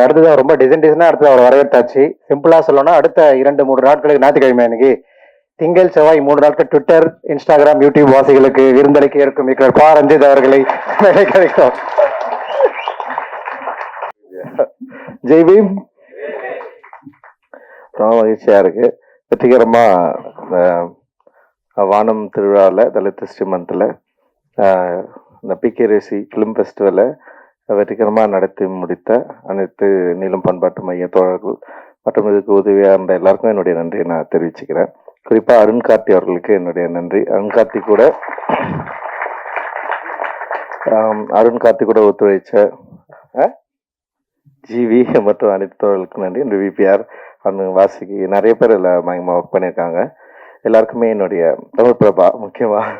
அடுத்தது ரொம்ப டிசைன் டிசைனா அடுத்து அவர் வரவேற்றாச்சு. சிம்பிளா சொல்லணும்னா அடுத்த இரண்டு மூன்று நாட்களுக்கு ஞாயிற்றுக்கிழமை அன்னைக்கு திங்கள் செவ்வாய் மூன்று நாட்கள் ட்விட்டர் இன்ஸ்டாகிராம் யூடியூப் வாசிகளுக்கு விருந்தளிக்க இருக்கும் இருக்கிற பா. ரஞ்சித் அவர்களை மேடைக்கு ஜெய் பீம். ரொம்ப மகிழ்ச்சியா இருக்கு. வெற்றிகரமா வானம் திருவிழாவில் தலித் ஸ்ரீமந்தில் இந்த பிகே ரேசி ஃபிலிம் ஃபெஸ்டிவலை வெற்றிகரமாக நடத்தி முடித்த அனைத்து நீளம் பண்பாட்டு மைய தோழர்கள் மற்றும் இதுக்கு உதவியாக இருந்த எல்லாருக்கும் என்னுடைய நன்றியை நான் தெரிவிச்சுக்கிறேன். குறிப்பாக அருண்கார்த்தி அவர்களுக்கு என்னுடைய நன்றி. அருண்கார்த்தி கூட அருண்கார்த்தி கூட ஒத்துழைச்ச ஜிவி மற்றும் அனைத்து தோழர்களுக்கும் நன்றி. இந்த விபிஆர் அந்த வாசிக்கு நிறைய பேர் இதில் மயமாக ஒர்க் பண்ணியிருக்காங்க. எல்லாருக்குமே என்னுடைய தமிழ் பிரபா முக்கியமாக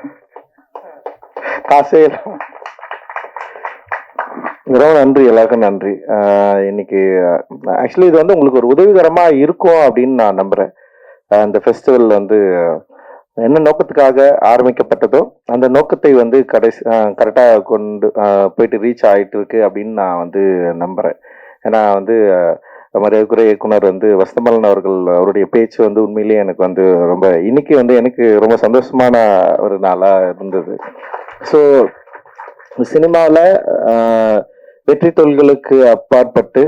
காசே இல்லை ரொம்ப நன்றி எல்லாருக்கும் நன்றி. இன்னைக்கு ஆக்சுவலி இது வந்து உங்களுக்கு ஒரு உதவிகரமாக இருக்கும் அப்படின்னு நான் நம்புகிறேன் இந்த ஃபெஸ்டிவல் வந்து என்ன நோக்கத்துக்காக ஆரம்பிக்கப்பட்டதோ அந்த நோக்கத்தை வந்து கடைசி கரெக்டாக கொண்டு போயிட்டு ரீச் ஆகிட்டு இருக்கு அப்படின்னு நான் வந்து நம்புகிறேன் ஏன்னா வந்து மரியாதைக்குரிய இயக்குனர் வந்து வசந்தமலன் அவர்கள் அவருடைய பேச்சு வந்து உண்மையிலேயே எனக்கு வந்து ரொம்ப இன்னைக்கு வந்து எனக்கு ரொம்ப சந்தோஷமான ஒரு நாளாக இருந்தது. ஸோ சினிமாவில் வெற்றி தொழில்களுக்கு அப்பாற்பட்டு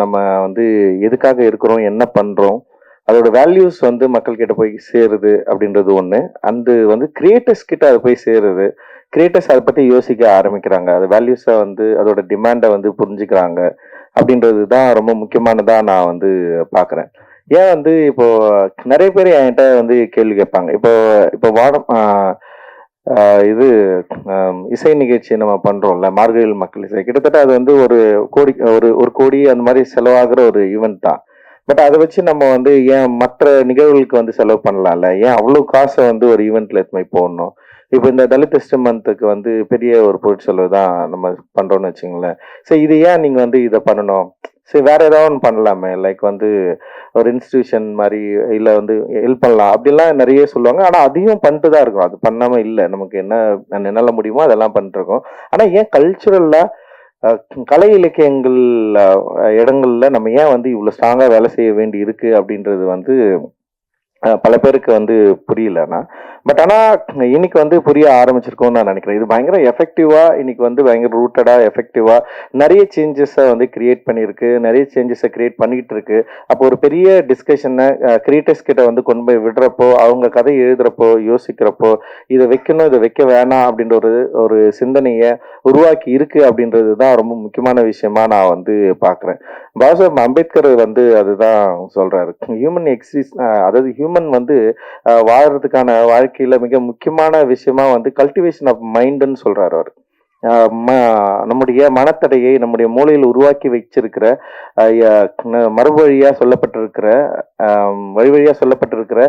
நம்ம வந்து எதுக்காக இருக்கிறோம் என்ன பண்றோம் அதோட வேல்யூஸ் வந்து மக்கள் கிட்ட போய் சேருது அப்படின்றது ஒண்ணு. அந்த வந்து கிரியேட்டர்ஸ் கிட்ட அது போய் சேருது. கிரியேட்டர்ஸ் அதை பத்தி யோசிக்க ஆரம்பிக்கிறாங்க. அது வேல்யூஸை வந்து அதோட டிமாண்டை வந்து புரிஞ்சுக்கிறாங்க அப்படின்றது தான் ரொம்ப முக்கியமானதா நான் வந்து பாக்குறேன் ஏன் வந்து இப்போ நிறைய பேர் என்கிட்ட வந்து கேள்வி கேட்பாங்க. இப்போ இப்போ வாடம் ஆஹ், இது இசை நிகழ்ச்சி நம்ம பண்றோம்ல மார்கழியில் மக்கள் இசை. கிட்டத்தட்ட அது வந்து ஒரு கோடி ஒரு ஒரு கோடி அந்த மாதிரி செலவாகிற ஒரு ஈவெண்ட் தான். பட் அதை வச்சு நம்ம வந்து ஏன் மற்ற நிகழ்வுகளுக்கு வந்து செலவு பண்ணலாம்ல? ஏன் அவ்வளவு காசை வந்து ஒரு ஈவெண்ட்ல எடுத்து போடணும்? இப்போ இந்த தலித் மந்த்துக்கு வந்து பெரிய ஒரு பொருட்செலவு தான் நம்ம பண்றோம்னு வச்சுங்களேன் சரி இது ஏன் நீங்க வந்து இதை பண்ணணும்? சரி வேற ஏதாவது ஒன்று பண்ணலாமே. லைக் வந்து ஒரு இன்ஸ்டிடியூஷன் மாதிரி இல்லை வந்து ஹெல்ப் பண்ணலாம். அப்படிலாம் நிறைய சொல்லுவாங்க. ஆனால் அதையும் பண்ணிட்டு தான் இருக்கும். அது பண்ணாமல் இல்லை. நமக்கு என்ன என்னால் முடியுமோ அதெல்லாம் பண்ணிட்டு இருக்கோம் ஆனால் ஏன் கல்ச்சுரல்ல கலை இலக்கியங்கள் இடங்களில் இடங்கள்ல நம்ம ஏன் வந்து இவ்வளோ ஸ்ட்ராங்காக வேலை செய்ய வேண்டி இருக்கு அப்படின்றது வந்து பல பேருக்கு வந்து புரியலண்ணா பட் ஆனால் இன்னைக்கு வந்து புரிய ஆரம்பிச்சிருக்கோம்னு நான் நினைக்கிறேன். இது பயங்கர எஃபெக்டிவாக இன்னைக்கு வந்து பயங்கர ரூட்டடாக எஃபெக்டிவாக நிறைய சேஞ்சஸை வந்து கிரியேட் பண்ணியிருக்கு. நிறைய சேஞ்சஸை கிரியேட் பண்ணிகிட்டு இருக்கு அப்போ ஒரு பெரிய டிஸ்கஷனை கிரியேட்டர்ஸ் கிட்ட வந்து கொண்டு போய் விடுறப்போ அவங்க கதை எழுதுறப்போ யோசிக்கிறப்போ இதை வைக்கணும் இதை வைக்க வேணாம் அப்படின்ற ஒரு ஒரு சிந்தனையை உருவாக்கி இருக்கு அப்படின்றது தான் ரொம்ப முக்கியமான விஷயமா நான் வந்து பார்க்குறேன். பாபாசாஹிப் அம்பேத்கர் வந்து அதுதான் சொல்றாரு. ஹியூமன் எக்ஸிஸ் அதாவது ஹியூமன் வந்து வாழ்றதுக்கான வாழ்க்கையில் வாழ்க்கையில மிக முக்கியமான விஷயமா வந்து கல்டிவேஷன் ஆஃப் மைண்டுன்னு சொல்றாரு அவர். நம்முடைய மனத்தடையை நம்முடைய மூளையில் உருவாக்கி வச்சிருக்கிற அஹ், ய- சொல்லப்பட்டிருக்கிற வழி வழியா சொல்லப்பட்டிருக்கிற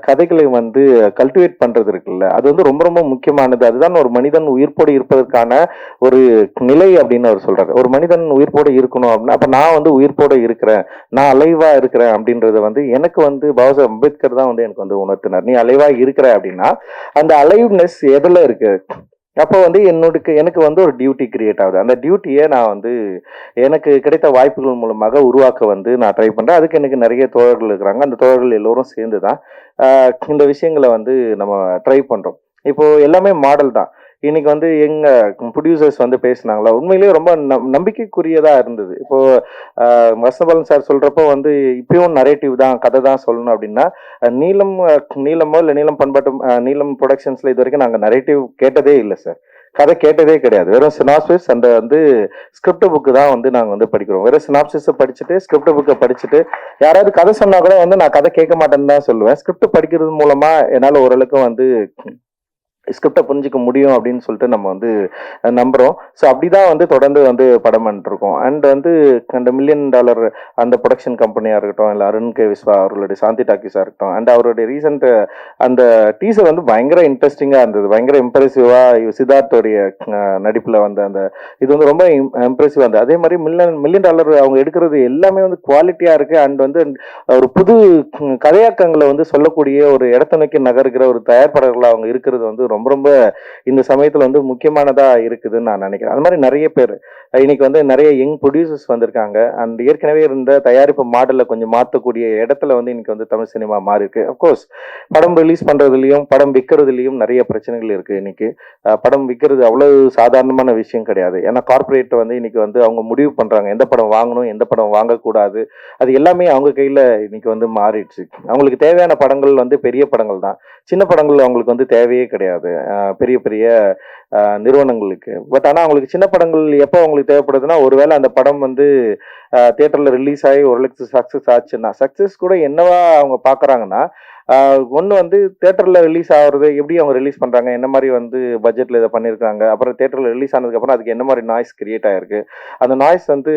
கதைகளை வந்து கல்டிவேட் பண்றது இருக்குல்ல. அது வந்து ரொம்ப ரொம்ப முக்கியமானது. அதுதான் ஒரு மனிதன் உயிர்ப்போடு இருப்பதற்கான ஒரு நிலை அப்படின்னு அவர் சொல்றாரு. ஒரு மனிதன் உயிர்ப்போடு இருக்கணும் அப்படின்னா அப்ப நான் வந்து உயிர்ப்போடு இருக்கிறேன். நான் அலைவா இருக்கிறேன் அப்படின்றத வந்து எனக்கு வந்து பாபாசாஹ் அம்பேத்கர் தான் வந்து எனக்கு வந்து உணர்த்தினார். நீ அலைவா இருக்கிற அப்படின்னா அந்த அலைவ்னஸ் எதுல இருக்கு? அப்போ வந்து என்னோட எனக்கு வந்து ஒரு டியூட்டி கிரியேட் ஆகுது. அந்த டியூட்டியை நான் வந்து எனக்கு கிடைத்த வாய்ப்புகள் மூலமாக உருவாக்க வந்து நான் ட்ரை பண்ணுறேன் அதுக்கு எனக்கு நிறைய தோழர்கள் இருக்கிறாங்க. அந்த தோழர்கள் எல்லோரும் சேர்ந்து தான் இந்த விஷயங்களை வந்து நம்ம ட்ரை பண்ணுறோம் இப்போது எல்லாமே மாடல் தான். இன்னைக்கு வந்து எங்க ப்ரொடியூசர்ஸ் வந்து பேசினாங்களா? உண்மையிலேயே ரொம்ப நம்- நம்பிக்கைக்குரியதா இருந்தது. இப்போ வசபாலன் சார் சொல்றப்போ வந்து இப்பயும் நரேட்டிவ் தான் கதை தான் சொல்லணும் அப்படின்னா நீளம் நீலம் நீலமோ இல்லை நீலம் பண்பாட்டு நீளம் நீலம் ப்ரொடக்ஷன்ஸ்ல இது வரைக்கும் நாங்கள் நரேட்டிவ் கேட்டதே இல்லை சார் கதை கேட்டதே கிடையாது. வெறும் சினாப்சிஸ் அந்த வந்து ஸ்கிரிப்ட் புக்கு தான் வந்து நாங்கள் வந்து படிக்கிறோம். வெறும் சினாப்சிஸை படிச்சுட்டு ஸ்கிரிப்ட் புக்கை படிச்சுட்டு யாராவது கதை சொன்னா கூட வந்து நான் கதை கேட்க மாட்டேன்னு தான் சொல்லுவேன். ஸ்கிரிப்ட் படிக்கிறது மூலமா என்னால் ஓரளவுக்கு வந்து ஸ்கிரிப்டை புரிஞ்சிக்க முடியும் அப்படின்னு சொல்லிட்டு நம்ம வந்து நம்புகிறோம் ஸோ அப்படி தான் வந்து தொடர்ந்து வந்து படம் பண்ணிட்டுருக்கோம் அண்ட் வந்து அந்த மில்லியன் டாலர் அந்த ப்ரொடக்ஷன் கம்பெனியாக இருக்கட்டும் இல்லை அருண் கே விஸ்வா அவர்களுடைய சாந்தி டாக்கீஸாக இருக்கட்டும் அண்ட் அவருடைய ரீசெண்ட் அந்த டீசர் வந்து பயங்கர இன்ட்ரெஸ்டிங்காக இருந்தது. பயங்கர இம்ப்ரெசிவாக சித்தார்த்தோடைய நடிப்பில் வந்த அந்த இது வந்து ரொம்ப இம்ப்ரெசிவாக இருந்தது. அதே மாதிரி மில்லியன் மில்லியன் டாலர் அவங்க எடுக்கிறது எல்லாமே வந்து குவாலிட்டியாக இருக்குது அண்ட் வந்து ஒரு புது கதையாக்கங்களை வந்து சொல்லக்கூடிய ஒரு இடத்த நோக்கி நகர்கிற ஒரு தயாரிப்பாளர்கள் அவங்க இருக்கிறது வந்து ரொம்ப ரொம்ப இந்த சமயத்துல வந்து முக்கியமானதா இருக்குதுன்னு நான் நினைக்கிறேன். அது மாதிரி நிறைய பேர் இன்னைக்கு வந்து நிறைய யங் ப்ரொடியூசர்ஸ் வந்திருக்காங்க. அண்ட் ஏற்கனவே இருந்த தயாரிப்பு மாடலை கொஞ்சம் மாற்றக்கூடிய இடத்துல வந்து இன்னைக்கு வந்து தமிழ் சினிமா மாறி இருக்கு அஃப்கோர்ஸ் படம் ரிலீஸ் பண்ணுறதுலையும் படம் விற்கிறதுலையும் நிறைய பிரச்சனைகள் இருக்கு இன்னைக்கு. படம் விற்கிறது அவ்வளவு சாதாரணமான விஷயம் கிடையாது. ஏன்னா கார்பரேட் வந்து இன்னைக்கு வந்து அவங்க முடிவு பண்ணுறாங்க எந்த படம் வாங்கணும் எந்த படம் வாங்கக்கூடாது. அது எல்லாமே அவங்க கையில் இன்னைக்கு வந்து மாறிடுச்சு. அவங்களுக்கு தேவையான படங்கள் வந்து பெரிய படங்கள் தான். சின்ன படங்கள் அவங்களுக்கு வந்து தேவையே கிடையாது. பெரிய பெரிய நிறுவனங்களுக்கு. பட் ஆனால் அவங்களுக்கு சின்ன படங்கள் எப்போ அவங்களுக்கு தேவைப்படுதுன்னா ஒருவேளை அந்த படம் வந்து தியேட்டரில் ரிலீஸ் ஆகி ஒரு லட்சம் சக்ஸஸ் ஆச்சுன்னா சக்ஸஸ் கூட என்னவா அவங்க பார்க்குறாங்கன்னா ஒன்று வந்து தேட்டரில் ரிலீஸ் ஆகிறது எப்படி அவங்க ரிலீஸ் பண்ணுறாங்க என்ன மாதிரி வந்து பட்ஜெட்டில் இதை பண்ணியிருக்காங்க அப்புறம் தேட்டரில் ரிலீஸ் ஆனதுக்கப்புறம் அதுக்கு என்ன மாதிரி நாய்ஸ் கிரியேட் ஆகிருக்கு அந்த நாய்ஸ் வந்து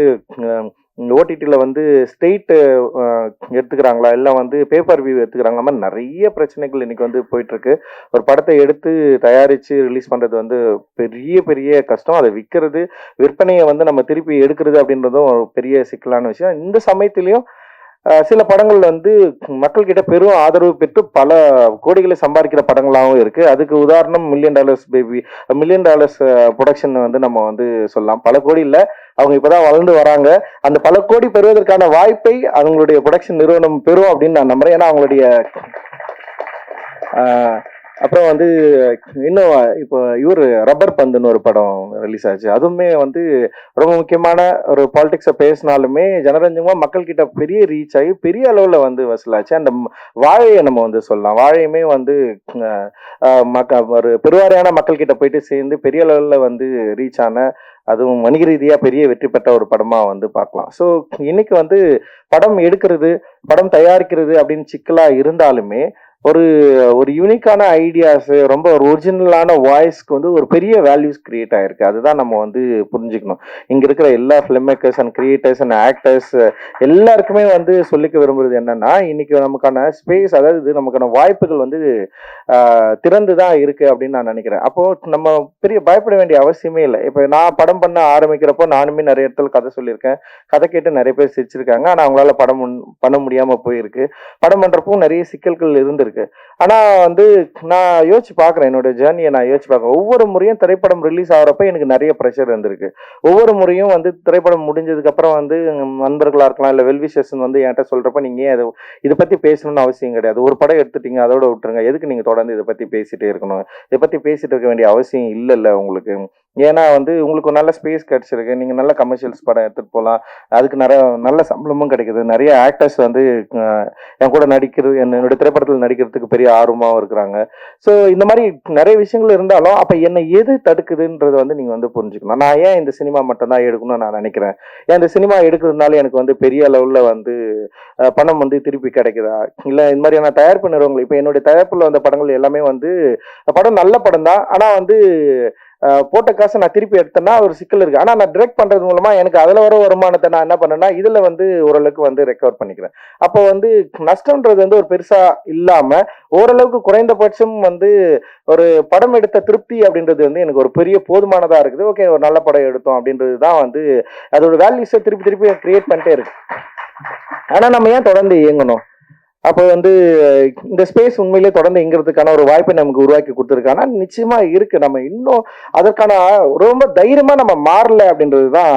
ஓடிடியில் வந்து ஸ்டேட்டு எடுத்துக்கிறாங்களா? இல்லை வந்து பேப்பர் வியூ எடுத்துக்கிறாங்களா? மாதிரி நிறைய பிரச்சனைகள் இன்னைக்கு வந்து போயிட்டுருக்கு. ஒரு படத்தை எடுத்து தயாரித்து ரிலீஸ் பண்ணுறது வந்து பெரிய பெரிய கஷ்டம். அதை விற்கிறது விற்பனையை வந்து நம்ம திருப்பி எடுக்கிறது அப்படின்றதும் ஒரு பெரிய சிக்கலான விஷயம். இந்த சமயத்துலேயும் சில படங்கள் வந்து மக்கள் கிட்ட பெரும் ஆதரவு பெற்று பல கோடிகளை சம்பாதிக்கிற படங்களாகவும் இருக்கு. அதுக்கு உதாரணம் million dollars baby million dollars production வந்து நம்ம வந்து சொல்லலாம். பல கோடி இல்ல அவங்க இப்பதான் வளர்ந்து வராங்க. அந்த பல கோடி பெறுவதற்கான வாய்ப்பை அவங்களுடைய ப்ரொடக்ஷன் நிறுவனம் பெறும் அப்படின்னு நான் நம்புறேன். ஏன்னா அவங்களுடைய அப்புறம் வந்து இன்னும் இப்போ இவர் ரப்பர் பந்துன்னு ஒரு படம் ரிலீஸ் ஆச்சு. அதுவுமே வந்து ரொம்ப முக்கியமான ஒரு பாலிடிக்ஸை பேசினாலுமே ஜனரஞ்சகமாக மக்கள்கிட்ட பெரிய ரீச் ஆகி பெரிய அளவில் வந்து வசூலாச்சு. அந்த வாழையை நம்ம வந்து சொல்லலாம். வாழையுமே வந்து மக்க ஒரு பெருவாரியான மக்கள்கிட்ட போயிட்டு சேர்ந்து பெரிய அளவில் வந்து ரீச் ஆன அதுவும் வணிக ரீதியாக பெரிய வெற்றி பெற்ற ஒரு படமாக வந்து பார்க்கலாம். ஸோ இன்னைக்கு வந்து படம் எடுக்கிறது படம் தயாரிக்கிறது அப்படின்னு சிக்கலாக இருந்தாலுமே ஒரு ஒரு யூனிக்கான ஐடியாஸ் ரொம்ப ஒரு ஒரிஜினலான வாய்ஸ்க்கு வந்து ஒரு பெரிய வேல்யூஸ் கிரியேட் ஆயிருக்கு. அதுதான் நம்ம வந்து புரிஞ்சுக்கணும். இங்க இருக்கிற எல்லா film makers and creators and actors எல்லாருக்குமே வந்து சொல்லிக்க விரும்புறது என்னன்னா இன்னைக்கு நமக்கான ஸ்பேஸ் அதாவது இது நமக்கான வாய்ப்புகள் வந்து திறந்து தான் இருக்கு அப்படின்னு நான் நினைக்கிறேன். அப்போ நம்ம பெரிய பயப்பட வேண்டிய அவசியமே இல்லை. இப்போ நான் படம் பண்ண ஆரம்பிக்கிறப்போ நானுமே நிறைய இடத்துல கதை சொல்லியிருக்கேன். கதை கேட்டு நிறைய பேர் சிரிச்சிருக்காங்க. ஆனால் அவங்களால படம் பண்ண முடியாம போயிருக்கு. படம் பண்றப்போ நிறைய சிக்கல்கள் இருந்திருக்கு. ஆனா வந்து நான் யோசிச்சு பார்க்குறேன் என்னோட ஜேர்னியை நான் யோசிச்சு பார்க்குறேன் ஒவ்வொரு முறையும் திரைப்படம் ரிலீஸ் ஆகிறப்ப எனக்கு நிறைய ப்ரெஷர் இருந்திருக்கு. ஒவ்வொரு முறையும் வந்து திரைப்படம் முடிஞ்சதுக்கு அப்புறம் வந்து உம், நண்பர்களா இருக்கலாம் இல்ல வெல்விஷர்ஸ் வந்து என்கிட்ட சொல்றப்ப நீங்க ஏன் அதை இதை பத்தி பேசணும்னு அவசியம் கிடையாது. ஒரு படம் எடுத்துட்டீங்க அதோட விட்டுருங்க. எதுக்கு நீங்க தொடர்ந்து இதை பத்தி பேசிட்டே இருக்கணும்? இதை பத்தி பேசிட்டு இருக்க வேண்டிய அவசியம் இல்லைல்ல உங்களுக்கு. ஏன்னா வந்து உங்களுக்கு நல்ல ஸ்பேஸ் கிடைச்சிருக்கு. நீங்கள் நல்ல கமர்ஷியல்ஸ் படம் எடுத்துகிட்டு போகலாம் அதுக்கு நிறைய நல்ல சம்பளமும் கிடைக்குது. நிறைய ஆக்டர்ஸ் வந்து என் கூட நடிக்கிறது என்னோட திரைப்படத்தில் நடிக்கிறதுக்கு பெரிய ஆர்வமாகவும் இருக்கிறாங்க. ஸோ இந்த மாதிரி நிறைய விஷயங்கள் இருந்தாலும் அப்போ என்னை எது தடுக்குதுன்றதை வந்து நீங்கள் வந்து புரிஞ்சுக்கணும். நான் ஏன் இந்த சினிமா மட்டும்தான் எடுக்கணும்னு நான் நினைக்கிறேன். ஏன் இந்த சினிமா எடுக்கிறதுனால எனக்கு வந்து பெரிய லெவலில் வந்து பணம் வந்து திருப்பி கிடைக்குதா? இல்லை இந்த மாதிரியான தயாரிப்பு நிறுவனங்கள் இப்போ என்னுடைய தயாரிப்பில் வந்த படங்கள் எல்லாமே வந்து படம் நல்ல படம் தான். ஆனால் வந்து போட்ட காசை நான் திருப்பி எடுத்தேன்னா ஒரு சிக்கல் இருக்கு. ஆனா நான் டிரெக்ட் பண்றது மூலமா எனக்கு அதுல வர வருமானத்தை நான் என்ன பண்ணேன்னா இதுல வந்து ஓரளவுக்கு வந்து ரெக்கவர் பண்ணிக்கிறேன். அப்போ வந்து நஷ்டம்ன்றது வந்து ஒரு பெருசா இல்லாம ஓரளவுக்கு குறைந்தபட்சம் வந்து ஒரு படம் எடுத்த திருப்தி அப்படின்றது வந்து எனக்கு ஒரு பெரிய போதுமானதா இருக்குது. ஓகே ஒரு நல்ல படம் எடுத்தோம் அப்படின்றது தான் வந்து அதோட வேல்யூஸை திருப்பி திருப்பி கிரியேட் பண்ணிட்டே இருக்கு. ஆனா நம்ம ஏன் தொடர்ந்து இயங்கணும்? அப்போ வந்து இந்த ஸ்பேஸ் உண்மையிலே தொடர்ந்து இங்கிறதுக்கான ஒரு வாய்ப்பை நமக்கு உருவாக்கி கொடுத்துருக்கானா நிச்சயமா இருக்கு. நம்ம இன்னும் அதற்கான ரொம்ப தைரியமா நம்ம மாறல அப்படின்றது தான்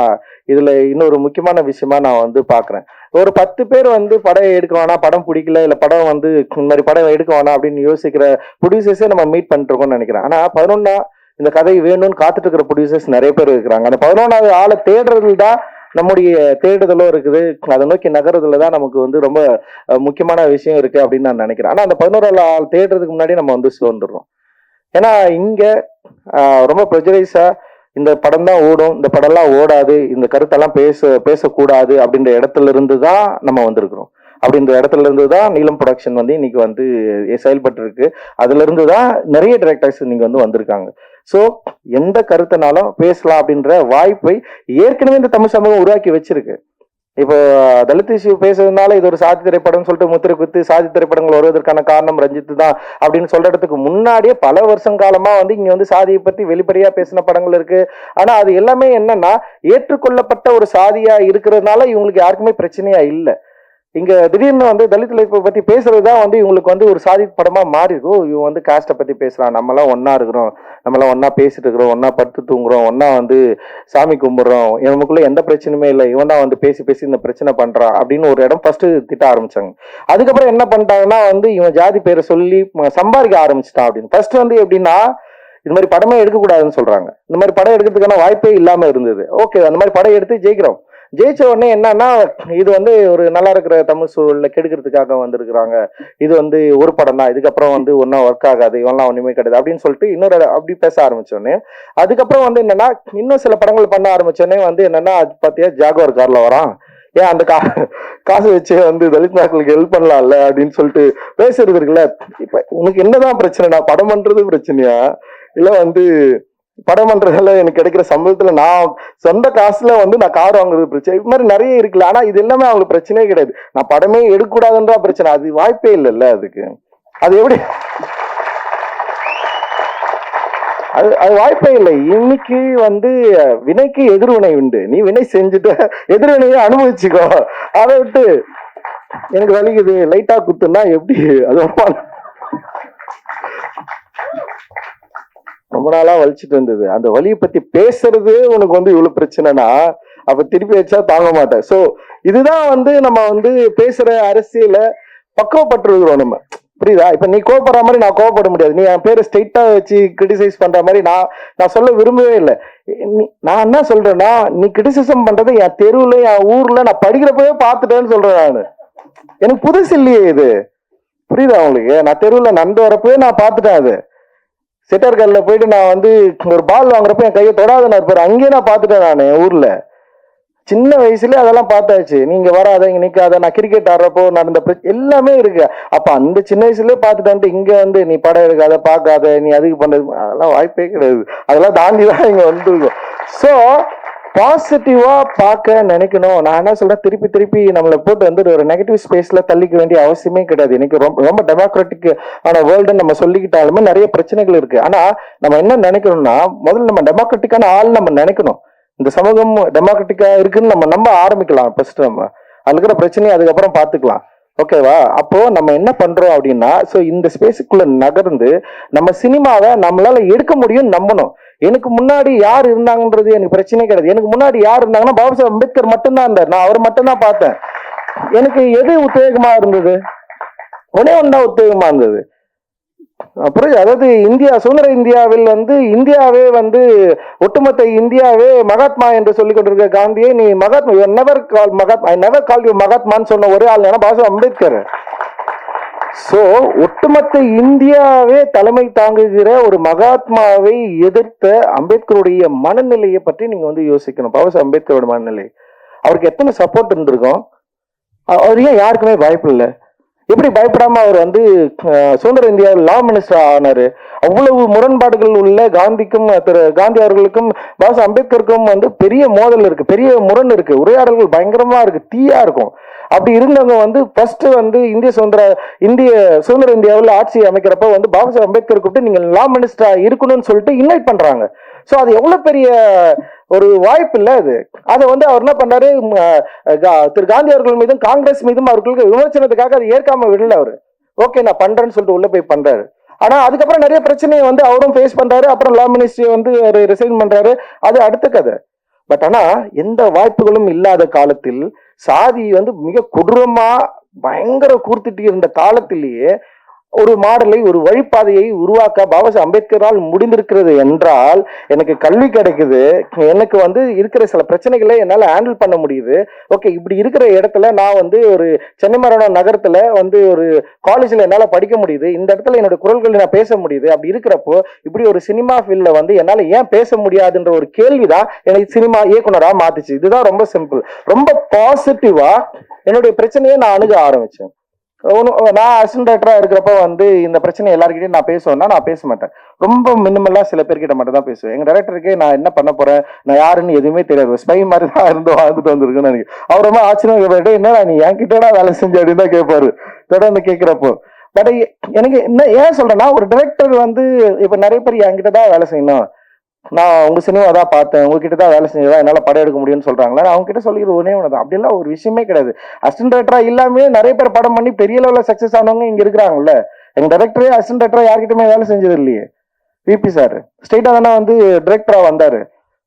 இதுல இன்னொரு முக்கியமான விஷயமா நான் வந்து பாக்குறேன். ஒரு பத்து பேர் வந்து படம் எடுக்க வேணாம் படம் பிடிக்கல இல்ல படம் வந்து இந்த மாதிரி படம் எடுக்க வேணாம் அப்படின்னு யோசிக்கிற ப்ரொடியூசர்ஸே நம்ம மீட் பண்ணிட்டு நினைக்கிறேன். ஆனா பதினொன்னா இந்த கதை வேணும்னு காத்துட்டு இருக்கிற ப்ரொடியூசர்ஸ் நிறைய பேர் இருக்கிறாங்க. அந்த பதினொன்றாவது ஆளை தேடுறதுல தான் நம்முடைய தேடுதலும் இருக்குது. அதை நோக்கி நகர்றதுல தான் நமக்கு வந்து ரொம்ப முக்கியமான விஷயம் இருக்கு அப்படின்னு நான் நினைக்கிறேன். ஆனா அந்த பதினோராவது ஆள் தேடுறதுக்கு முன்னாடி நம்ம வந்து சோர்ந்துடுறோம் ஏன்னா இங்க ரொம்ப ப்ரெஜரைஸா இந்த படம் தான் ஓடும். இந்த படம்லாம் ஓடாது. இந்த கருத்தெல்லாம் பேச பேசக்கூடாது அப்படின்ற இடத்துல இருந்து தான் நம்ம வந்திருக்கிறோம். அப்படின்ற இடத்துல இருந்து தான் நீலம் ப்ரொடக்ஷன் வந்து இன்னைக்கு வந்து செயல்பட்டு இருக்கு அதுல இருந்து தான் நிறைய டிரெக்டர்ஸ் இன்னைக்கு வந்து வந்திருக்காங்க. ஸோ எந்த கருத்துனாலும் பேசலாம் அப்படின்ற வாய்ப்பை ஏற்கனவே இந்த தமிழ் சமூகம் உருவாக்கி வச்சிருக்கு. இப்போ தலித் இஷ்யூ பேசுறதுனால இது ஒரு சாதி திரைப்படம் சொல்லிட்டு முத்திரை குத்து சாதி திரைப்படங்கள் வருவதற்கான காரணம் ரஞ்சித் தான் அப்படின்னு சொல்றதுக்கு முன்னாடியே பல வருஷம் காலமா வந்து இங்க வந்து சாதியை பத்தி வெளிப்படையா பேசின படங்கள் இருக்கு. ஆனா அது எல்லாமே என்னன்னா ஏற்றுக்கொள்ளப்பட்ட ஒரு சாதியா இருக்கிறதுனால இவங்களுக்கு யாருக்குமே பிரச்சனையா இல்லை. இங்க திடீர்னு வந்து தலித் லைஃப்பை பத்தி பேசுறது தான் வந்து இவங்களுக்கு வந்து ஒரு சாதி படமா மாறி இருக்கும் இவன் வந்து காஸ்ட்டை பத்தி பேசுறான். நம்மலாம் ஒன்னா இருக்கிறோம். நம்மளாம் ஒன்னா பேசிட்டு இருக்கிறோம். ஒன்னா படுத்து தூங்குறோம். ஒன்னா வந்து சாமி கும்பிடுறோம். நமக்குள்ள எந்த பிரச்சனையுமே இல்லை. இவன் தான் வந்து பேசி பேசி இந்த பிரச்சனை பண்றான் அப்படின்னு ஒரு இடம் ஃபர்ஸ்ட் திட்ட ஆரம்பிச்சாங்க. அதுக்கப்புறம் என்ன பண்ணிட்டாங்கன்னா வந்து இவன் ஜாதி பேரை சொல்லி சம்பாதிக்க ஆரம்பிச்சிட்டான் அப்படின்னு. ஃபர்ஸ்ட் வந்து எப்படின்னா இது மாதிரி படமே எடுக்கக்கூடாதுன்னு சொல்றாங்க. இந்த மாதிரி படம் எடுக்கிறதுக்கான வாய்ப்பே இல்லாம இருந்தது. ஓகே அந்த மாதிரி படம் எடுத்து ஜெயிக்கிறோம். ஜெயிச்ச உடனே என்னன்னா இது வந்து ஒரு நல்லா இருக்கிற தமிழ் சூழல்ல கெடுக்கிறதுக்காக வந்திருக்கிறாங்க. இது வந்து ஒரு படம் தான். இதுக்கப்புறம் வந்து ஒன்றும் ஒர்க் ஆகாது. இவெல்லாம் ஒண்ணுமே கிடையாது. அப்படின்னு சொல்லிட்டு இன்னொரு அப்படி பேச ஆரம்பிச்சோடனே அதுக்கப்புறம் வந்து என்னன்னா இன்னும் சில படங்கள் பண்ண ஆரம்பிச்சோடனே வந்து என்னன்னா அது பார்த்தியா ஜாகுவார் கார்ல வரான். ஏன் அந்த கா காசு வச்சு வந்து தலித் மக்களுக்கு ஹெல்ப் பண்ணலாம்ல? அப்படின்னு சொல்லிட்டு பேசுறது இருக்குல்ல இப்ப உனக்கு என்னதான் பிரச்சனைடா? படம் பண்றது பிரச்சனையா? இல்ல வந்து படம் பண்றதுல எனக்கு கிடைக்கிற சம்பளத்துல நான் சொந்த காசுல வந்து நான் கார் வாங்குறது பிரச்சனை. இது மாதிரி நிறைய இருக்குல்ல. ஆனா இது எல்லாமே அவங்களுக்கு பிரச்சனையே கிடையாது. நான் படமே எடுக்கக்கூடாதுன்றா பிரச்சனை. அது வாய்ப்பே இல்லைல்ல அதுக்கு. அது எப்படி? அது அது வாய்ப்பே இல்லை. இன்னைக்கு வந்து வினைக்கு எதிர்வினை உண்டு. நீ வினை செஞ்சுட்ட எதிர்வினையை அனுபவிச்சுக்கோ. அதை விட்டு எனக்கு வலிக்குது. லைட்டா குத்துனா எப்படி? அது ரொம்ப நாளாக நாளா வலிச்சிட்டு இருந்தது. அந்த வலியை பத்தி பேசுறது உனக்கு வந்து இவ்வளவு பிரச்சனைனா அப்ப திருப்பி வச்சா தாங்க மாட்டேன். சோ இதுதான் வந்து நம்ம வந்து பேசுற அரசியல பக்குவப்பட்டிருக்கிறோம் நம்ம. புரியுதா? இப்ப நீ கோவப்படுற மாதிரி நான் கோவப்பட முடியாது. நீ என் பேரை ஸ்ட்ரெயிட்டாக வச்சு கிரிட்டிசைஸ் பண்ற மாதிரி நான் நான் சொல்ல விரும்பவே இல்லை. நான் என்ன சொல்றேன்னா நீ கிரிட்டிசிசம் பண்றது என் தெருவுல என் ஊர்ல நான் படிக்கிறப்பவே பார்த்துட்டேன்னு சொல்றேன் நான். எனக்கு புதுசு இல்லையே இது. புரியுதா உங்களுக்கு? நான் தெருவில் நடந்து வரப்பவே நான் பார்த்துட்டேன் அது. செட்டர்கல்ல போயிட்டு நான் வந்து ஒரு பால் வாங்குறப்ப என் கையை தொடாத இருப்பார் அங்கேயே நான் பார்த்துட்டேன் நான் ஊரில். ஊர்ல சின்ன வயசுல அதெல்லாம் பார்த்தாச்சு. நீங்க வராத இங்க நிக்காத நான் கிரிக்கெட் ஆடுறப்போ நடந்த எல்லாமே இருக்கு. அப்ப அந்த சின்ன வயசுலயே பார்த்துட்டு இங்க வந்து நீ படம் எடுக்காத பார்க்காத நீ அதுக்கு பண்றது அதெல்லாம் வாய்ப்பே கிடையாது. அதெல்லாம் தாண்டி தான் இங்க வந்துருக்கோம். ஸோ பாசிட்டிவா பார்க்க நினைக்கணும். நான் என்ன சொல்றேன்? திருப்பி திருப்பி நம்மளை போட்டு வந்து ஒரு நெகட்டிவ் ஸ்பேஸ்ல தள்ளிக்க வேண்டிய அவசியமே கிடையாது. எனக்கு ரொம்ப ரொம்ப டெமோக்ராட்டிக் ஆன வேர்ல்டு நம்ம சொல்லிக்கிட்டாலுமே நிறைய பிரச்சனைகள் இருக்கு. ஆனா நம்ம என்ன நினைக்கணும்னா முதல்ல நம்ம டெமோக்ராட்டிக்கான ஆள் நம்ம நினைக்கணும். இந்த சமூகம் டெமோக்ராட்டிக்கா இருக்குன்னு நம்ம நம்ப ஆரம்பிக்கலாம். ஃபர்ஸ்ட் நம்ம அதுல இருக்கிற பிரச்சனையை அதுக்கப்புறம் பார்த்துக்கலாம். ஓகேவா அப்போ நம்ம என்ன பண்றோம் அப்படின்னா ஸோ இந்த ஸ்பேஸுக்குள்ள நகர்ந்து நம்ம சினிமாவை நம்மளால எடுக்க முடியும் நம்பணும். எனக்கு முன்னாடி யார் இருந்தாங்கன்றது எனக்கு பிரச்சனையே கிடையாது. எனக்கு முன்னாடி யார் இருந்தாங்கன்னா பாபா சாஹேப் அம்பேத்கர் மட்டும்தான் இருந்தார். நான் அவர் மட்டும்தான் பார்த்தேன். எனக்கு எது உத்வேகமா இருந்தது? ஒன்னே ஒன்றா உத்வேகமா இருந்தது. அப்புறம் அதாவது இந்தியா சுதந்திர இந்தியாவில் வந்து இந்தியாவே வந்து ஒட்டுமொத்த இந்தியாவே மகாத்மா என்று சொல்லிக் கொண்டிருக்க காந்தியை நீ Mahatma never call Mahatma I never call you மகாத்மான்னு சொன்ன ஒரே ஆள் பாபா சாஹேப் அம்பேத்கர். சோ ஒட்டுமொத்த இந்தியாவே தலைமை தாங்குகிற ஒரு மகாத்மாவை எதிர்த்த அம்பேத்கருடைய மனநிலையை பற்றி நீங்க வந்து யோசிக்கணும். பாபா அம்பேத்கரோட மனநிலை. அவருக்கு எத்தனை சப்போர்ட் இருந்திருக்கும்? அவர் ஏன் யாருக்குமே பயப்படல எப்படி பயப்படாம அவர் வந்து சுதந்திர இந்தியாவில் லா மினிஸ்டர் ஆனாரு? அவ்வளவு முரண்பாடுகள் உள்ள காந்திக்கும் திரு காந்தி அவர்களுக்கும் பாபா அம்பேத்கருக்கும் வந்து பெரிய மோதல் இருக்கு. பெரிய முரண் இருக்கு. உரையாடல்கள் பயங்கரமா இருக்கு. தீயா இருக்கும். அப்படி இருந்தவங்க வந்து ஃபர்ஸ்ட் வந்து இந்திய சுதந்திர இந்திய சுதந்திர இந்தியாவில் ஆட்சி அமைக்கிறப்ப வந்து பாபா சாஹேப் அம்பேத்கர் கூப்பிட்டு நீங்கள் லா மினிஸ்டரா இருக்கணும்னு சொல்லிட்டு இன்வைட் பண்றாங்க. ஸோ அது எவ்வளவு பெரிய ஒரு வாய்ப்பு இல்லை அது. அதை வந்து அவர் என்ன பண்றாரு? கா- திரு காந்தி அவர்கள் மீதும் காங்கிரஸ் மீதும் அவர்களுக்கு விமர்சனத்துக்காக அதை ஏற்காம விடல அவர். ஓகே நான் பண்றேன்னு சொல்லிட்டு உள்ள போய் பண்றாரு. ஆனா அதுக்கப்புறம் நிறைய பிரச்சனையை வந்து அவரும் ஃபேஸ் பண்றாரு. அப்புறம் லா மினிஸ்ட்ரி வந்து ரிசைன் பண்றாரு. அது அடுத்த கதை. பட் ஆனா எந்த வாய்ப்புகளும் இல்லாத காலத்தில் சாதி வந்து மிக கொடூரமா பயங்கர கூர்த்துட்டு இருந்த காலத்திலேயே ஒரு மாடலை ஒரு வழிபாதையை உருவாக்க பாபா அம்பேத்கரால் முடிந்திருக்கிறது என்றால் எனக்கு கல்வி கிடைக்குது. எனக்கு வந்து இருக்கிற சில பிரச்சனைகளை என்னால் ஹேண்டில் பண்ண முடியுது. ஓகே இப்படி இருக்கிற இடத்துல நான் வந்து ஒரு சென்னை மரணம் நகரத்தில் வந்து ஒரு காலேஜில் என்னால் படிக்க முடியுது. இந்த இடத்துல என்னோட குரல்களை நான் பேச முடியுது. அப்படி இருக்கிறப்போ இப்படி ஒரு சினிமா ஃபீல்டில் வந்து என்னால் ஏன் பேச முடியாதுன்ற ஒரு கேள்வி தான் எனக்கு சினிமா இயக்குனராக மாத்துச்சு. இதுதான் ரொம்ப சிம்பிள் ரொம்ப பாசிட்டிவாக என்னுடைய பிரச்சனையை நான் அணுக ஆரம்பித்தேன் ஒன்று நான் அசிஸ்டன்ட் டேரக்டராக இருக்கிறப்ப வந்து இந்த பிரச்சனை எல்லாருக்கிட்டையும் நான் பேசுவேன்னா நான் பேச மாட்டேன். ரொம்ப மினிமலாக சில பேர்கிட்ட மட்டும் தான் பேசுவேன். எங்கள் டேரக்டருக்கு நான் என்ன பண்ண போகிறேன் நான் யாருன்னு எதுவுமே தெரியாது. ஸ்பை மாதிரி தான் இருந்து வாழ்ந்துட்டு வந்திருக்குன்னு எனக்கு அவர் ரொம்ப ஆச்சரியம் கேட்பாரு என்ன நீ? என்கிட்டடா வேலை செஞ்சு? அப்படின்னு தான் கேட்பாரு தொடர்ந்து கேட்குறப்போ. பட் எனக்கு என்ன ஏன் சொல்கிறேன்னா ஒரு டேரக்டர் வந்து இப்போ நிறைய பேர் என்கிட்ட தான் வேலை செய்யணும். நான் உங்க சினிமா தான் பார்த்தேன் உங்ககிட்ட தான் வேலை செஞ்சதா என்னால படம் எடுக்க முடியும்னு சொல்றாங்களா நான் அவங்க கிட்ட சொல்லிக்கிற ஒரே ஒன்று தான் அப்படிலாம் ஒரு விஷயமே கிடையாது. அசிஸ்டன்ட் டேரக்டரா இல்லாமே நிறைய பேர் படம் பண்ணி பெரிய லெவலில் சக்ஸஸ் ஆனவங்க இங்க இருக்கிறாங்கல்ல. எங்க டேரக்டரே அசிஸ்டன்ட் டேரக்டரா யார்கிட்டயுமே வேலை செஞ்சது இல்லையே. விபி சார் ஸ்ட்ரெயிட்டா தானே வந்து டிரெக்டரா வந்தாரு.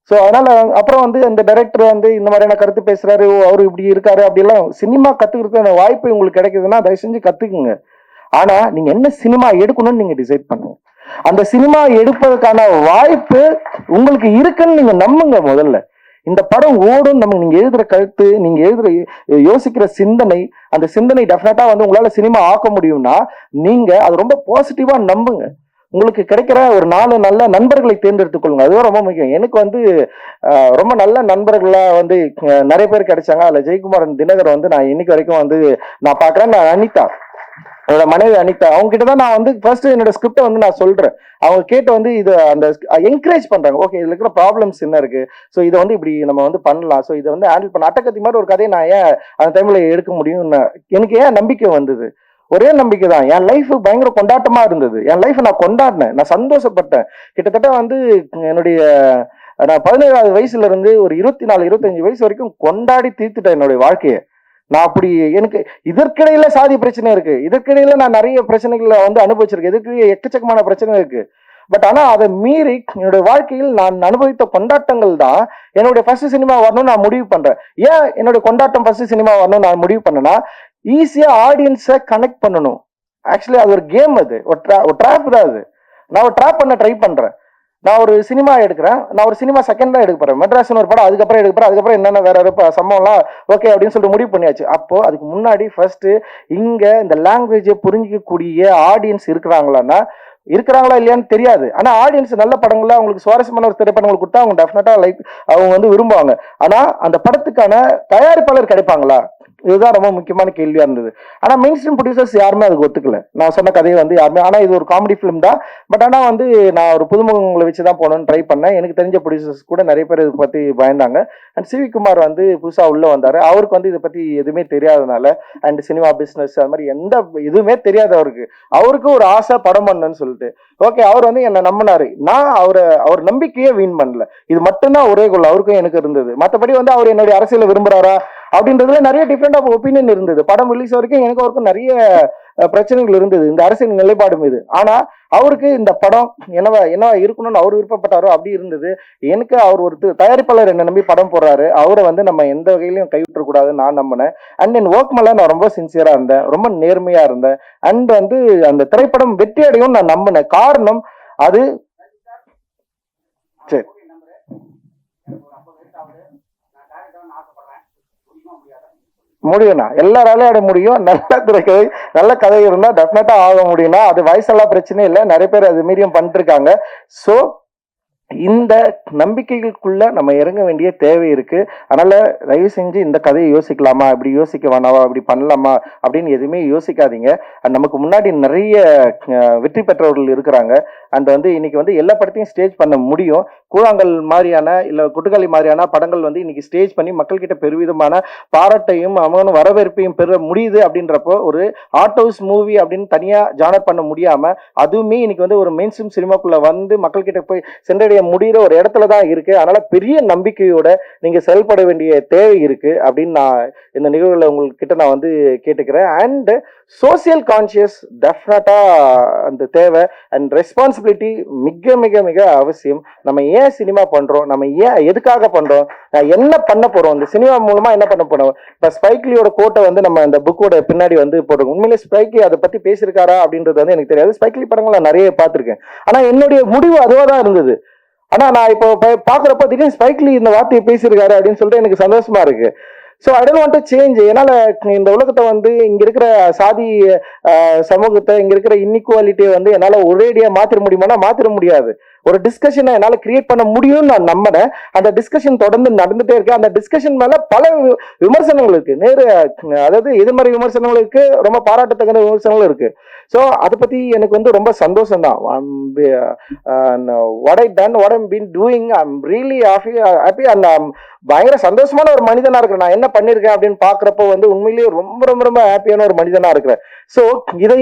ஸோ அதனால அப்புறம் வந்து அந்த டைரக்டர் வந்து இந்த மாதிரியான கருத்து பேசுறாரு ஓ அவர் இப்படி இருக்காரு அப்படிலாம் சினிமா கத்துக்கிறதுக்கான வாய்ப்பு உங்களுக்கு கிடைக்குதுன்னா தயவு செஞ்சு கத்துக்குங்க. ஆனா நீங்க என்ன சினிமா எடுக்கணும்னு நீங்க டிசைட் பண்ணுங்க. அந்த சினிமா எடுப்பதற்கான வாய்ப்பு உங்களுக்கு இருக்குன்னு நீங்க நம்புங்க முதல்ல. இந்த படம் ஓடும் நம்ம நீங்க எழுதுற கருத்து நீங்க எழுதுற யோசிக்கிற சிந்தனை அந்த சிந்தனை டெஃபினட்டா வந்து உங்களால சினிமா ஆக்க முடியும்னா நீங்க அது ரொம்ப பாசிட்டிவா நம்புங்க. உங்களுக்கு கிடைக்கிற ஒரு நாலு நல்ல நண்பர்களை தேர்ந்தெடுத்துக் கொள்ளுங்க. அதுவும் ரொம்ப முக்கியம். எனக்கு வந்து ரொம்ப நல்ல நண்பர்களா வந்து நிறைய பேர் கிடைச்சாங்க. அதுல ஜெயக்குமாரன் தினகர் வந்து நான் இன்னைக்கு வரைக்கும் வந்து நான் பாக்குறேன் நான் அனிதா. என்னோட மனைவி அனிதா அவங்க கிட்ட தான் நான் வந்து ஃபர்ஸ்ட் என்னோட ஸ்கிரிப்டை வந்து நான் சொல்றேன். அவங்க கேட்டு வந்து இது அந்த என்கரேஜ் பண்றாங்க. ஓகே இதுல இருக்கிற ப்ராப்ளம்ஸ் என்ன இருக்கு? ஸோ இதை வந்து இப்படி நம்ம வந்து பண்ணலாம். ஸோ இதை வந்து ஹேண்டில் பண்ண அட்டக்கத்தி மாதிரி ஒரு கதையை நான் ஏன் அந்த டைம்ல எடுக்க முடியும்னு எனக்கு ஏன் நம்பிக்கை வந்தது? ஒரே நம்பிக்கை தான். என் லைஃப் பயங்கர கொண்டாட்டமா இருந்தது. என் லைஃப் நான் கொண்டாடினேன். நான் சந்தோஷப்பட்டேன். கிட்டத்தட்ட வந்து என்னுடைய நான் பதினேழாவது வயசுல இருந்து ஒரு இருபத்தி நாலு இருபத்தஞ்சு வயசு வரைக்கும் கொண்டாடி தீர்த்துட்டேன் என்னுடைய வாழ்க்கையை. நான் அப்படி எனக்கு இதற்கிடையில சாதி பிரச்சனை இருக்கு. இதற்கிடையில நான் நிறைய பிரச்சனைகளை வந்து அனுபவிச்சிருக்கேன். இதுக்கு எக்கச்சக்கமான பிரச்சனை இருக்கு. பட் ஆனா அதை மீறி என்னுடைய வாழ்க்கையில் நான் அனுபவித்த கொண்டாட்டங்கள் தான் என்னுடைய ஃபர்ஸ்ட் சினிமா வரணும்னு நான் முடிவு பண்றேன். ஏன் என்னுடைய கொண்டாட்டம் ஃபர்ஸ்ட் சினிமா வரணும்னு நான் முடிவு பண்ணேன்னா ஈஸியா ஆடியன்ஸை கனெக்ட் பண்ணணும். ஆக்சுவலி அது ஒரு கேம் அது. ஒரு ட்ரா ஒரு ட்ராப் தான் அது. நான் ஒரு ட்ராப் பண்ண ட்ரை பண்றேன். நான் ஒரு சினிமா எடுக்கிறேன். நான் ஒரு சினிமா செகண்ட் தான் எடுக்க போறேன். மெட்ராஸ்னு ஒரு படம் அதுக்கப்புறம் எடுக்க போறேன். அதுக்கப்புறம் என்னென்ன வேற வேற சம்பவம்லாம் ஓகே அப்படின்னு சொல்லிட்டு முடிவு பண்ணியாச்சு. அப்போ அதுக்கு முன்னாடி ஃபர்ஸ்ட் இங்க இந்த லாங்குவேஜை புரிஞ்சிக்கக்கூடிய ஆடியன்ஸ் இருக்கிறாங்களான்னா இருக்கிறாங்களா இல்லையான்னு தெரியாது. ஆனா ஆடியன்ஸ் நல்ல படங்கள்ல அவங்களுக்கு சுவாரஸ்யமான ஒரு திரைப்படங்கள் கொடுத்தா அவங்க டெஃபினட்டா லைக் அவங்க வந்து விரும்புவாங்க. ஆனா அந்த படத்துக்கான தயாரிப்பாளர் கிடைப்பாங்களா? இதுதான் ரொம்ப முக்கியமான கேள்வியா இருந்தது. ஆனா மெயின் ஸ்ட்ரீம் ப்ரொடியூசர்ஸ் யாருமே அதுக்கு ஒத்துக்கல. நான் சொன்ன கதையை வந்து யாருமே ஆனா இது ஒரு காமெடி ஃபிலிம் தான். பட் ஆனா வந்து நான் ஒரு புதுமுகங்களை வச்சு தான் போகணும்னு ட்ரை பண்ணேன். எனக்கு தெரிஞ்ச ப்ரொடியூசர்ஸ் கூட நிறைய பேர் இதை பத்தி பயந்தாங்க. அண்ட் சிவிகுமார் வந்து புதுசா உள்ள வந்தாரு. அவருக்கு வந்து இதை பத்தி எதுவுமே தெரியாதனால அண்ட் சினிமா பிசினஸ் அது மாதிரி எந்த இதுவுமே தெரியாது அவருக்கு. அவருக்கு ஒரு ஆசை படம் பண்ணணும்னு சொல்லிட்டு. ஓகே அவர் வந்து என்ன நம்பினாரு. நான் அவரை அவர் நம்பிக்கையே வீண் பண்ணல. இது மட்டும்தான் ஒரே கொள்ள அவருக்கும் எனக்கு இருந்தது. மற்றபடி வந்து அவர் என்னுடைய அரசியல விரும்புறாரா? அப்படின்றதுல நிறைய டிஃப்ரெண்ட் ஆஃப் ஒப்பீனியன் இருந்தது. படம் ரிலீஸ் வரைக்கும் எனக்கு அவருக்கும் நிறைய பிரச்சனைகள் இருந்தது. இந்த அரசியல் நிலைப்பாடு மீது. ஆனா அவருக்கு இந்த படம் என்னவா என்னவா இருக்கணும்னு அவர் விருப்பப்பட்டாரோ அப்படி இருந்தது. எனக்கு அவர் ஒரு தயாரிப்பாளர் என்ன நம்பி படம் போடுறாரு. அவரை வந்து நம்ம எந்த வகையிலையும் கைவிட்டக்கூடாதுன்னு நான் நம்பினேன். அண்ட் என் ஒர்க் மேல நான் ரொம்ப சின்சியரா இருந்தேன். ரொம்ப நேர்மையா இருந்தேன். அண்ட் வந்து அந்த திரைப்படம் வெற்றி அடையும் நான் நம்பினேன். காரணம் அது சரி. முடியும்ண்ணா எல்லாராலையும் அடைய முடியும். நல்ல திரைக்கதை நல்ல கதை இருந்தால் டெஃபினட்டாக ஆக முடியும்னா அது வயசெல்லாம் பிரச்சனை இல்லை. நிறைய பேர் அது மீறியும் பண்ணிட்டு இருக்காங்க. ஸோ இந்த நம்பிக்கைகளுக்குள்ள நம்ம இறங்க வேண்டிய தேவை இருக்கு. அதனால தயவு செஞ்சு இந்த கதையை யோசிக்கலாமா? இப்படி யோசிக்க வேணாவா? இப்படி பண்ணலாமா? அப்படின்னு எதுவுமே யோசிக்காதீங்க. நமக்கு முன்னாடி நிறைய வெற்றி பெற்றவர்கள் இருக்கிறாங்க. அந்த வந்து இன்னைக்கு வந்து எல்லா படத்தையும் ஸ்டேஜ் பண்ண முடியும். கூழாங்கல் மாதிரியான இல்ல குட்டுக்காளி மாதிரியான படங்கள் வந்து இன்னைக்கு ஸ்டேஜ் பண்ணி மக்கள்கிட்ட பெருவிதமான பாராட்டையும் அவனும் வரவேற்பையும் பெற முடியுது அப்படின்றப்போ ஒரு ஆர்ட் ஹவுஸ் மூவி அப்படின்னு தனியா ஜானர் பண்ண முடியாம அதுவுமே இன்னைக்கு வந்து ஒரு மெயின் ஸ்ட்ரீம் சினிமாக்குள்ள வந்து மக்கள்கிட்ட போய் சென்றடைய முடிகிற ஒரு இடத்துல தான் இருக்கு. அதனால பெரிய நம்பிக்கையோட நீங்க செயல்பட வேண்டிய தேவை இருக்கு அப்படின்னு நான் இந்த நிகழ்வுல உங்கள்கிட்ட நான் வந்து கேட்டுக்கிறேன். அண்ட் சோசியல் கான்சியஸ் டெஃபினட்டா அந்த தேவை அண்ட் ரெஸ்பான்சிபிலிட்டி மிக மிக மிக அவசியம். நம்ம ஏன் சினிமா பண்றோம்? நம்ம ஏன் எதுக்காக பண்றோம்? என்ன பண்ண போறோம்? இந்த சினிமா மூலமா என்ன பண்ண போறோம்? இப்ப ஸ்பைக்லியோட கோட்டை வந்து நம்ம இந்த புக்கோட பின்னாடி வந்து போடுறோம் உண்மையிலே ஸ்பைக்லி அதை பத்தி பேசியிருக்காரா அப்படின்றது வந்து எனக்கு தெரியாது. ஸ்பைக்லி படங்கள் நான் நிறைய பார்த்துருக்கேன். ஆனா என்னுடைய முடிவு அதுவா தான் இருந்தது. ஆனா நான் இப்போ பா- பாக்குறப்ப திடீர்னு ஸ்பைக்லி இந்த வார்த்தையை பேசியிருக்காரு அப்படின்னு சொல்லிட்டு எனக்கு சந்தோஷமா இருக்கு. So I don't want change என்னால இந்த உலகத்தை வந்து இங்க இருக்கிற சாதி சமூகத்தை இங்க இருக்கிற இன்இக்வாலிட்டியை வந்து என்னால ஒரேடியா மாத்திர முடியுமானா மாத்திர முடியாது. ஒரு டிஸ்கஷனை என்னால் கிரியேட் பண்ண முடியும்னு நான் நம்பினேன் அந்த டிஸ்கஷன் தொடர்ந்து நடந்துட்டே இருக்கு. அந்த டிஸ்கஷன் மேல பல விமர்சனங்கள் இருக்கு. நேரு அதாவது எதிர்மறை விமர்சனங்கள் இருக்கு. ரொம்ப பாராட்டத்தக்க விமர்சனங்களும் இருக்கு. ஸோ அதை பத்தி எனக்கு வந்து ரொம்ப சந்தோஷம் தான் what I done what I'm been doing I'm really happy happy and பயங்கர சந்தோஷமான ஒரு மனிதனா இருக்கிறேன். நான் என்ன பண்ணியிருக்கேன் அப்படின்னு பாக்குறப்போ வந்து உண்மையிலேயே ரொம்ப ரொம்ப ரொம்ப ஹாப்பியான ஒரு மனிதனா இருக்கிறேன். ஸோ இதை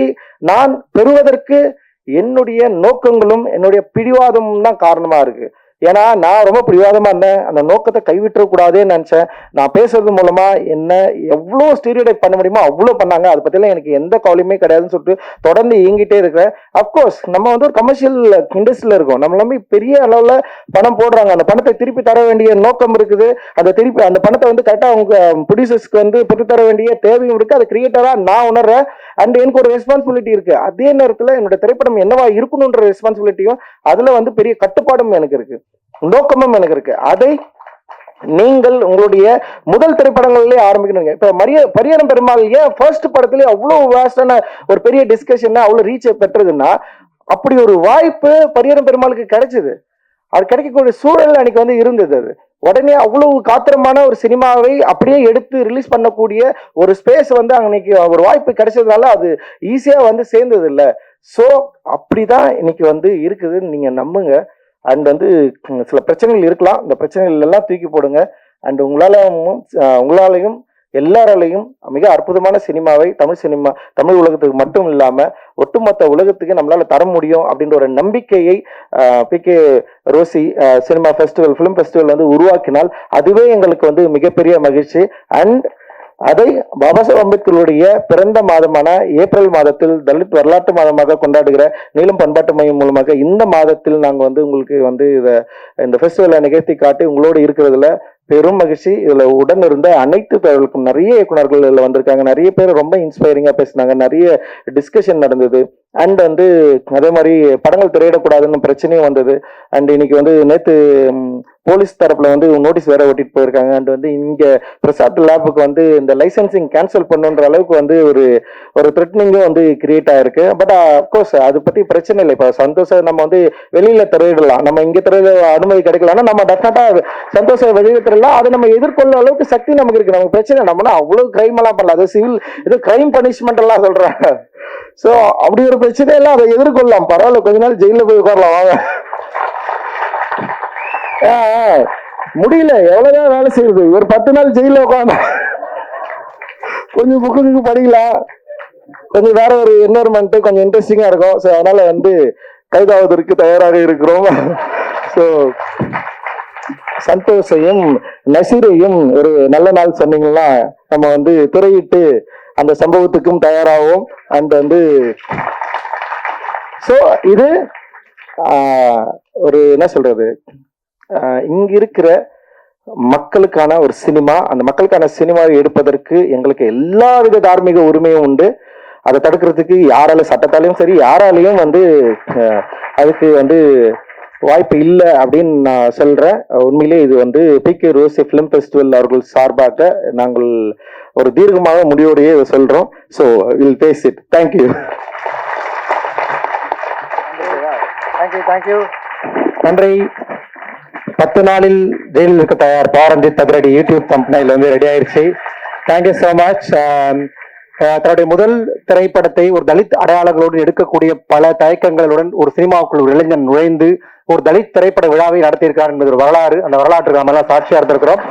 நான் பெறுவதற்கு என்னுடைய நோக்கங்களும் என்னுடைய பிடிவாதமும் தான் காரணமாக இருக்குது ஏன்னா நான் ரொம்ப பிடிவாதமா இருந்தேன். அந்த நோக்கத்தை கைவிட்டுற கூடாதேன்னு நினைச்சேன். நான் பேசுறது மூலமா என்ன எவ்வளோ ஸ்டீரியோடைப் பண்ண முடியுமோ அவ்வளோ பண்ணாங்க. அதை பத்திலாம் எனக்கு எந்த கவலையுமே கிடையாதுன்னு சொல்லிட்டு தொடர்ந்து இயங்கிட்டே இருக்கிறேன். அப்கோர்ஸ் நம்ம வந்து ஒரு கமர்ஷியல் இண்டஸ்ட்ரியில இருக்கோம். நம்ம நம்பி பெரிய அளவுல பணம் போடுறாங்க. அந்த பணத்தை திருப்பி தர வேண்டிய நோக்கம் இருக்குது. அந்த திருப்பி அந்த பணத்தை வந்து கரெக்டா அவங்க ப்ரொடியூசர்ஸ்க்கு வந்து பெற்று தர வேண்டிய தேவையும் இருக்கு. அது கிரியேட்டரா நான் உணர்றேன். அண்ட் எனக்கு ஒரு ரெஸ்பான்சிபிலிட்டி இருக்கு. அதே நேரத்துல என்னோட திரைப்படம் என்னவா இருக்கணும்ன்ற ரெஸ்பான்சிபிலிட்டியும் அதுல வந்து பெரிய கட்டுப்பாடும் எனக்கு இருக்கு. நோக்கமும் எனக்கு இருக்கு. அதை நீங்கள் உங்களுடைய முதல் திரைப்படங்களிலே ஆரம்பிக்கணுங்க. இப்ப மரிய பரியரம் பெருமாள் ஏன் ஃபர்ஸ்ட் படத்திலே அவ்வளவு வேஸ்டான ஒரு பெரிய டிஸ்கஷன் அவ்வளவு ரீச் பெற்றதுன்னா அப்படி ஒரு வாய்ப்பு பரியரம் பெருமாளுக்கு கிடைச்சது. அது கிடைக்கக்கூடிய சூழல் அன்னைக்கு வந்து இருந்தது அது. உடனே அவ்வளவு காத்திரமான ஒரு சினிமாவை அப்படியே எடுத்து ரிலீஸ் பண்ணக்கூடிய ஒரு ஸ்பேஸ் வந்து அன்னைக்கு ஒரு வாய்ப்பு கிடைச்சதுனால அது ஈஸியா வந்து சேர்ந்தது இல்லை ஸோ அப்படிதான் இன்னைக்கு வந்து இருக்குதுன்னு நீங்க நம்புங்க. அண்ட் வந்து சில பிரச்சனைகள் இருக்கலாம். இந்த பிரச்சனைகள் எல்லாம் தூக்கி போடுங்க. அண்ட் உங்களாலும் உங்களாலையும் எல்லாராலையும் மிக அற்புதமான சினிமாவை தமிழ் சினிமா தமிழ் உலகத்துக்கு மட்டும் இல்லாம ஒட்டுமொத்த உலகத்துக்கு நம்மளால தர முடியும் அப்படின்ற ஒரு நம்பிக்கையை P. K. Rosy cinema festival film festival வந்து உருவாக்கினால் அதுவே எங்களுக்கு வந்து மிகப்பெரிய மகிழ்ச்சி. அண்ட் அதை பாபாசாஹ் அம்பேத்கருடைய பிறந்த மாதமான ஏப்ரல் மாதத்தில் தலித் வரலாற்று மாதமாக கொண்டாடுகிற நீளம் பண்பாட்டு மையம் மூலமாக இந்த மாதத்தில் நாங்கள் வந்து உங்களுக்கு வந்து இதை இந்த ஃபெஸ்டிவலை நிகழ்த்தி காட்டி உங்களோடு இருக்கிறதுல பெரும் மகிழ்ச்சி. இதுல உடன் இருந்த அனைத்து தகவலுக்கும் நிறைய இயக்குநர்கள் இதுல வந்திருக்காங்க. நிறைய பேர் ரொம்ப இன்ஸ்பைரிங்கா பேசினாங்க. நிறைய டிஸ்கஷன் நடந்தது. அண்ட் வந்து அதே மாதிரி படங்கள் திரையிடக்கூடாதுன்னு பிரச்சனையும் வந்தது. அண்ட் இன்னைக்கு வந்து நேத்து போலீஸ் தரப்புல வந்து நோட்டீஸ் வேற ஓட்டிட்டு போயிருக்காங்க. அண்ட் வந்து இங்க பிரசாத் லேபுக்கு வந்து இந்த லைசன்சிங் கேன்சல் பண்ணுன்ற அளவுக்கு வந்து ஒரு ஒரு த்ரெட்னிங்கும் வந்து கிரியேட் ஆயிருக்கு. பட் அப்கோர்ஸ் uh, அது பத்தி பிரச்சனை இல்லை. இப்போ சந்தோஷம் நம்ம வந்து வெளியில திரையிடலாம் நம்ம இங்க திரையில அனுமதி கிடைக்கலன்னா நம்ம டெஃபினட்டா சந்தோஷம் வெளியில திரையிடலாம் அதை நம்ம எதிர்கொள்ள அளவுக்கு சக்தி நமக்கு இருக்கு. நமக்கு பிரச்சனை இல்லை. நம்மனா அவ்வளவு கிரைம் எல்லாம் பண்ணல. அது சிவில் இது கிரைம் பனிஷ்மெண்ட் எல்லாம் சொல்றாங்க. சோ அப்படி ஒரு பிரச்சனை எல்லாம் அதை எதிர்கொள்ளலாம். பரவாயில்ல. கொஞ்ச நாள் ஜெயில போய் உட்காரலாம். வாங்க. முடியல எவ்வளவுதான் வேலை செய்யுது? ஒரு பத்து நாள் ஜெயில உட்காந்து கொஞ்சம் புக்கு படிக்கலாம். கொஞ்சம் வேற ஒரு என்வரன்மெண்ட் கொஞ்சம் இன்ட்ரெஸ்டிங்கா இருக்கும். ஸோ அதனால வந்து கைதாவதற்கு தயாராக இருக்கிறோம். ஸோ சந்தோஷையும் நசீரையும் ஒரு நல்ல நாள் சொன்னீங்கன்னா நம்ம வந்து துறையிட்டு அந்த சம்பவத்துக்கும் தயாராகும் அண்ட் வந்து ஸோ இது ஒரு என்ன சொல்றது? இங்க இருக்கிற மக்களுக்கான ஒரு சினிமா அந்த மக்களுக்கான சினிமாவை எடுப்பதற்கு எங்களுக்கு எல்லாவித தார்மீக உரிமையும் உண்டு. அதை தடுக்கிறதுக்கு யாரால சட்டத்தாலையும் சரி யாராலையும் வந்து அதுக்கு வந்து வாய்ப்பு இல்லை அப்படின்னு நான் சொல்றேன். உண்மையிலே இது வந்து P K Rosy film festival அவர்கள் சார்பாக நாங்கள் ஒரு தீர்க்கமாக முடிவோடையே இதை சொல்றோம் so will face it thank you thank you thank you நன்றி. பத்து நாளில் ஜெயிலில் இருக்க தயார் பாரஞ்சித் தகரடி யூடியூப் கம்பெனியில் வந்து ரெடி ஆயிடுச்சு thank you so much um, uh, தன்னுடைய முதல் திரைப்படத்தை ஒரு தலித் அடையாளங்களோடு எடுக்கக்கூடிய பல தயக்கங்களுடன் ஒரு சினிமாவுக்குள் ஒரு இளைஞன் நுழைந்து ஒரு தலித் திரைப்பட விழாவை நடத்தியிருக்கார் என்பது ஒரு வரலாறு. அந்த வரலாற்றுக்கு நம்ம எல்லாம் சாட்சியாக இருந்திருக்கிறோம்.